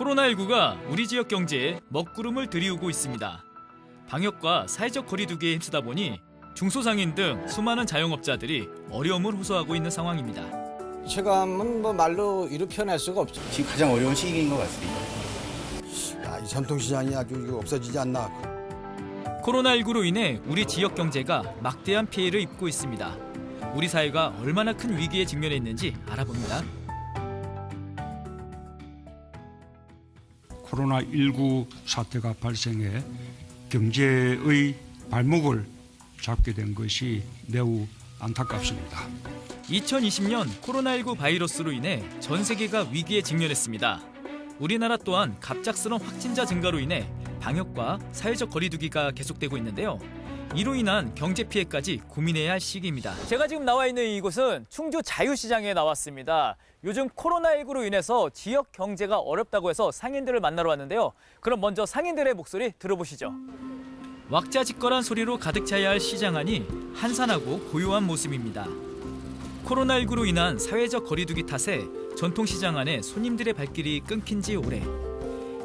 코로나19가 우리 지역 경제에 먹구름을 들이우고 있습니다. 방역과 사회적 거리두기에 힘쓰다 보니 중소상인 등 수많은 자영업자들이 어려움을 호소하고 있는 상황입니다. 체감은 뭐 말로 이루 표현할 수가 없죠. 지금 가장 어려운 시기인 것 같습니다. 야, 이 전통시장이 아주 없어지지 않나. 코로나19로 인해 우리 지역 경제가 막대한 피해를 입고 있습니다. 우리 사회가 얼마나 큰 위기에 직면해 있는지 알아봅니다. 코로나19 사태가 발생해 경제의 발목을 잡게 된 것이 매우 안타깝습니다. 2020년 코로나19 바이러스로 인해 전 세계가 위기에 직면했습니다. 우리나라 또한 갑작스러운 확진자 증가로 인해 방역과 사회적 거리두기가 계속되고 있는데요. 이로 인한 경제 피해까지 고민해야 할 시기입니다. 제가 지금 나와 있는 이곳은 충주 자유시장에 나왔습니다. 요즘 코로나19로 인해서 지역 경제가 어렵다고 해서 상인들을 만나러 왔는데요. 그럼 먼저 상인들의 목소리 들어보시죠. 왁자지껄한 소리로 가득 차야 할 시장 안이 한산하고 고요한 모습입니다. 코로나19로 인한 사회적 거리두기 탓에 전통시장 안에 손님들의 발길이 끊긴 지 오래.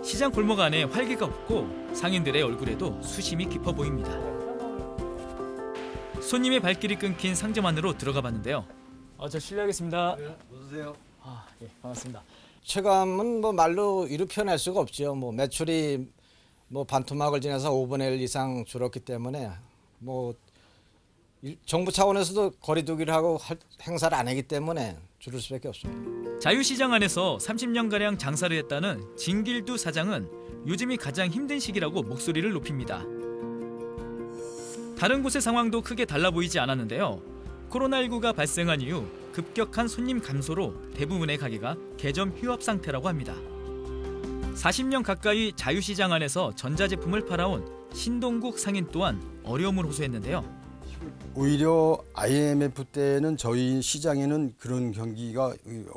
시장 골목 안에 활기가 없고 상인들의 얼굴에도 수심이 깊어 보입니다. 손님의 발길이 끊긴 상점 안으로 들어가 봤는데요. 아, 저 실례하겠습니다. 어서세요. 아, 예, 반갑습니다. 체감은 뭐 말로 이루 표현할 수가 없죠. 뭐 매출이 뭐 반토막을 지나서 5분의 1 이상 줄었기 때문에 뭐 일- 정부 차원에서도 거리두기를 하고 할- 행사를 안 하기 때문에 줄을 수밖에 없습니다. 자유시장 안에서 30년가량 장사를 했다는 진길두 사장은 요즘이 가장 힘든 시기라고 목소리를 높입니다. 다른 곳의 상황도 크게 달라 보이지 않았는데요. 코로나19가 발생한 이후 급격한 손님 감소로 대부분의 가게가 개점 휴업 상태라고 합니다. 40년 가까이 자유시장 안에서 전자제품을 팔아온 신동국 상인 또한 어려움을 호소했는데요. 오히려 IMF 때는 저희 시장에는 그런 경기가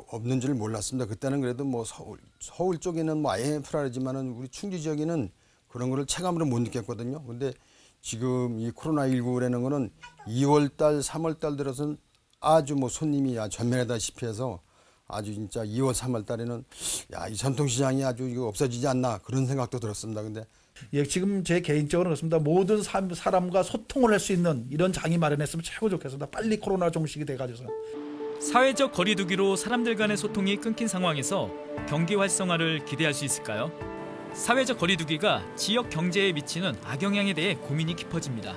없는 줄 몰랐습니다. 그때는 그래도 뭐 서울, 서울 쪽에는 뭐 IMF라 하지만은 우리 충주 지역에는 그런 거를 체감으로 못 느꼈거든요. 근데 지금 이 코로나19라는 거는 2월 달, 3월 달 들어서는 아주 뭐 손님이 전멸하다시피 해서 아주 진짜 2월, 3월 달에는 야, 이 전통시장이 아주 이거 없어지지 않나 그런 생각도 들었습니다. 근데 예, 지금 제 개인적으로 그렇습니다. 모든 사, 사람과 소통을 할 수 있는 이런 장이 마련했으면 최고 좋겠습니다. 빨리 코로나 종식이 돼가지고서. 사회적 거리두기로 사람들 간의 소통이 끊긴 상황에서 경기 활성화를 기대할 수 있을까요? 사회적 거리두기가 지역 경제에 미치는 악영향에 대해 고민이 깊어집니다.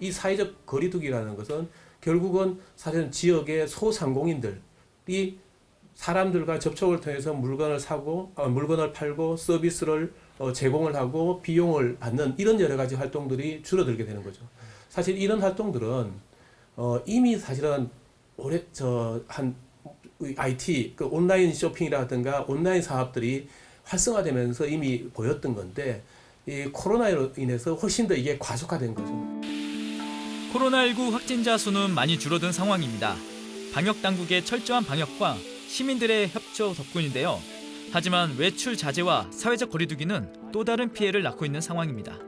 이 사회적 거리두기라는 것은 결국은 사실은 지역의 소상공인들이 사람들과 접촉을 통해서 물건을 사고 어, 물건을 팔고 서비스를 어, 제공을 하고 비용을 받는 이런 여러 가지 활동들이 줄어들게 되는 거죠. 사실 이런 활동들은 어, 이미 사실은 오래 저한 IT 그 온라인 쇼핑이라든가 온라인 사업들이 활성화되면서 이미 보였던 건데 이 코로나로 인해서 훨씬 더 이게 과속화된 거죠. 코로나19 확진자 수는 많이 줄어든 상황입니다. 방역 당국의 철저한 방역과 시민들의 협조 덕분인데요. 하지만 외출 자제와 사회적 거리두기는 또 다른 피해를 낳고 있는 상황입니다.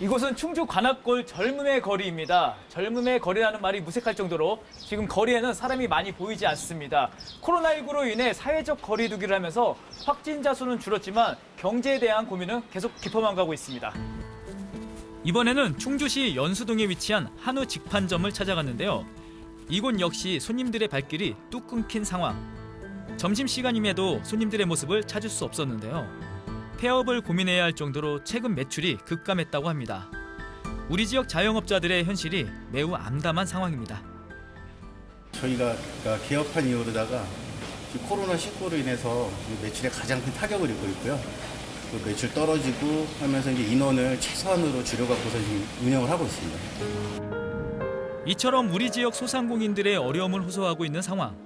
이곳은 충주 관악골 젊음의 거리입니다. 젊음의 거리라는 말이 무색할 정도로 지금 거리에는 사람이 많이 보이지 않습니다. 코로나19로 인해 사회적 거리두기를 하면서 확진자 수는 줄었지만 경제에 대한 고민은 계속 깊어만 가고 있습니다. 이번에는 충주시 연수동에 위치한 한우 직판점을 찾아갔는데요. 이곳 역시 손님들의 발길이 뚝 끊긴 상황. 점심시간임에도 손님들의 모습을 찾을 수 없었는데요. 폐업을 고민해야 할 정도로 최근 매출이 급감했다고 합니다. 우리 지역 자영업자들의 현실이 매우 암담한 상황입니다. 저희가 그러니까 개업한 이후로다가 코로나 19로 인해서 이 매출에 가장 큰 타격을 입고 있고요. 그 매출 떨어지고 하면서 이제 인원을 최소한으로 줄여갖고서 지금 운영을 하고 있습니다. 이처럼 우리 지역 소상공인들의 어려움을 호소하고 있는 상황.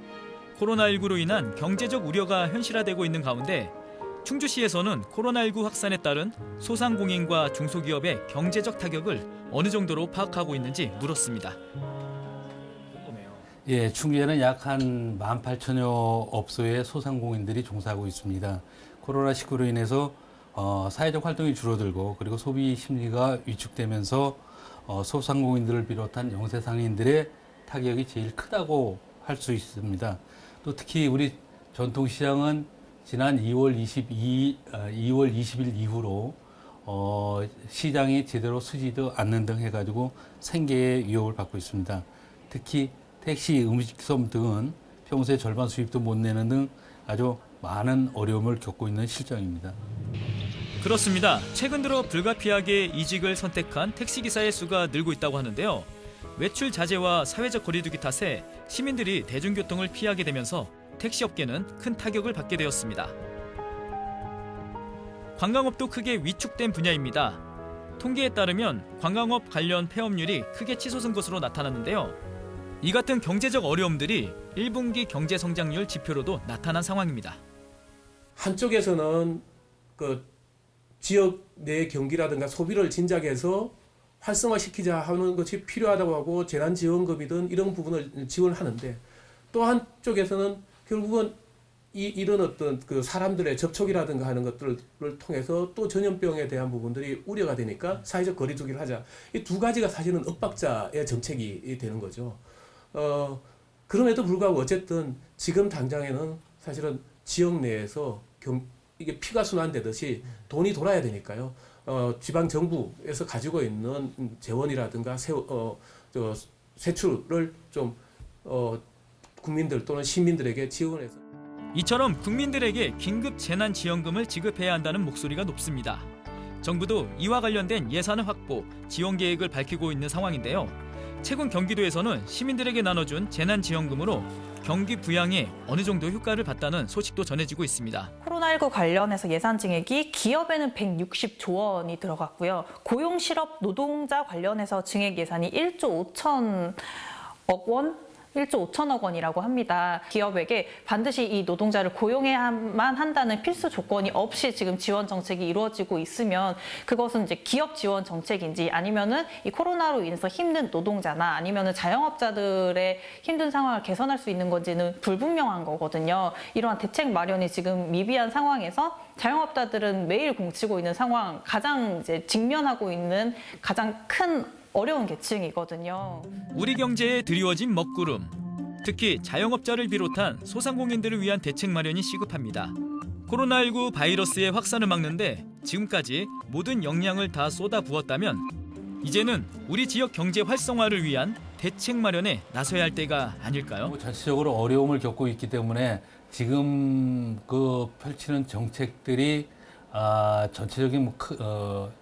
코로나19로 인한 경제적 우려가 현실화되고 있는 가운데 충주시에서는 코로나19 확산에 따른 소상공인과 중소기업의 경제적 타격을 어느 정도로 파악하고 있는지 물었습니다. 예, 충주에는 약 한 18,000여 업소의 소상공인들이 종사하고 있습니다. 코로나19로 인해서 어, 사회적 활동이 줄어들고 그리고 소비 심리가 위축되면서 어, 소상공인들을 비롯한 영세 상인들의 타격이 제일 크다고 할 수 있습니다. 또 특히 우리 전통시장은 지난 2월 22, 어, 2월 20일 이후로 어, 시장이 제대로 쓰지도 않는 등 해가지고 생계의 위협을 받고 있습니다. 특히 택시, 음식점 등은 평소에 절반 수입도 못 내는 등 아주 많은 어려움을 겪고 있는 실정입니다. 그렇습니다. 최근 들어 불가피하게 이직을 선택한 택시기사의 수가 늘고 있다고 하는데요. 외출 자제와 사회적 거리두기 탓에 시민들이 대중교통을 피하게 되면서 택시업계는 큰 타격을 받게 되었습니다. 관광업도 크게 위축된 분야입니다. 통계에 따르면 관광업 관련 폐업률이 크게 치솟은 것으로 나타났는데요. 이 같은 경제적 어려움들이 1분기 경제 성장률 지표로도 나타난 상황입니다. 한쪽에서는 그 지역 내 경기라든가 소비를 진작해서 활성화시키자 하는 것이 필요하다고 하고 재난지원금이든 이런 부분을 지원하는데 또 한쪽에서는 결국은 이, 이런 어떤 그 사람들의 접촉이라든가 하는 것들을 통해서 또 전염병에 대한 부분들이 우려가 되니까 사회적 거리두기를 하자. 이 두 가지가 사실은 엇박자의 정책이 되는 거죠. 어, 그럼에도 불구하고 어쨌든 지금 당장에는 사실은 지역 내에서 경, 이게 피가 순환되듯이 돈이 돌아야 되니까요. 어, 지방 정부에서 가지고 있는 재원이라든가 세, 어, 저, 세출을 좀 어, 국민들 또는 시민들에게 지원해서 이처럼 국민들에게 긴급 재난 지원금을 지급해야 한다는 목소리가 높습니다. 정부도 이와 관련된 예산을 확보, 지원 계획을 밝히고 있는 상황인데요. 최근 경기도에서는 시민들에게 나눠준 재난지원금으로 경기 부양에 어느 정도 효과를 봤다는 소식도 전해지고 있습니다. 코로나19 관련해서 예산 증액이 기업에는 160조 원이 들어갔고요. 고용 실업 노동자 관련해서 증액 예산이 1조 5천 억 원 1조 5천억 원이라고 합니다. 기업에게 반드시 이 노동자를 고용해야만 한다는 필수 조건이 없이 지금 지원 정책이 이루어지고 있으면 그것은 이제 기업 지원 정책인지 아니면은 이 코로나로 인해서 힘든 노동자나 아니면은 자영업자들의 힘든 상황을 개선할 수 있는 건지는 불분명한 거거든요. 이러한 대책 마련이 지금 미비한 상황에서 자영업자들은 매일 공치고 있는 상황, 가장 이제 직면하고 있는 가장 큰 어려운 계층이거든요. 우리 경제에 드리워진 먹구름. 특히 자영업자를 비롯한 소상공인들을 위한 대책 마련이 시급합니다. 코로나19 바이러스의 확산을 막는데 지금까지 모든 역량을 다 쏟아 부었다면 이제는 우리 지역 경제 활성화를 위한 대책 마련에 나서야 할 때가 아닐까요? 뭐 전체적으로 어려움을 겪고 있기 때문에 지금 그 펼치는 정책들이 아, 전체적인 뭐 크, 어,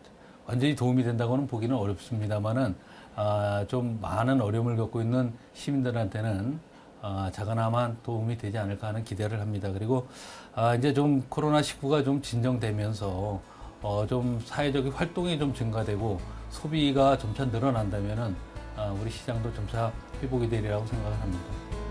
완전히 도움이 된다고는 보기는 어렵습니다만은 아, 좀 많은 어려움을 겪고 있는 시민들한테는 아, 작은나마 도움이 되지 않을까 하는 기대를 합니다. 그리고 아, 이제 좀 코로나 19가 좀 진정되면서 어, 좀 사회적인 활동이 좀 증가되고 소비가 점차 늘어난다면은 아, 우리 시장도 점차 회복이 되리라고 생각을 합니다.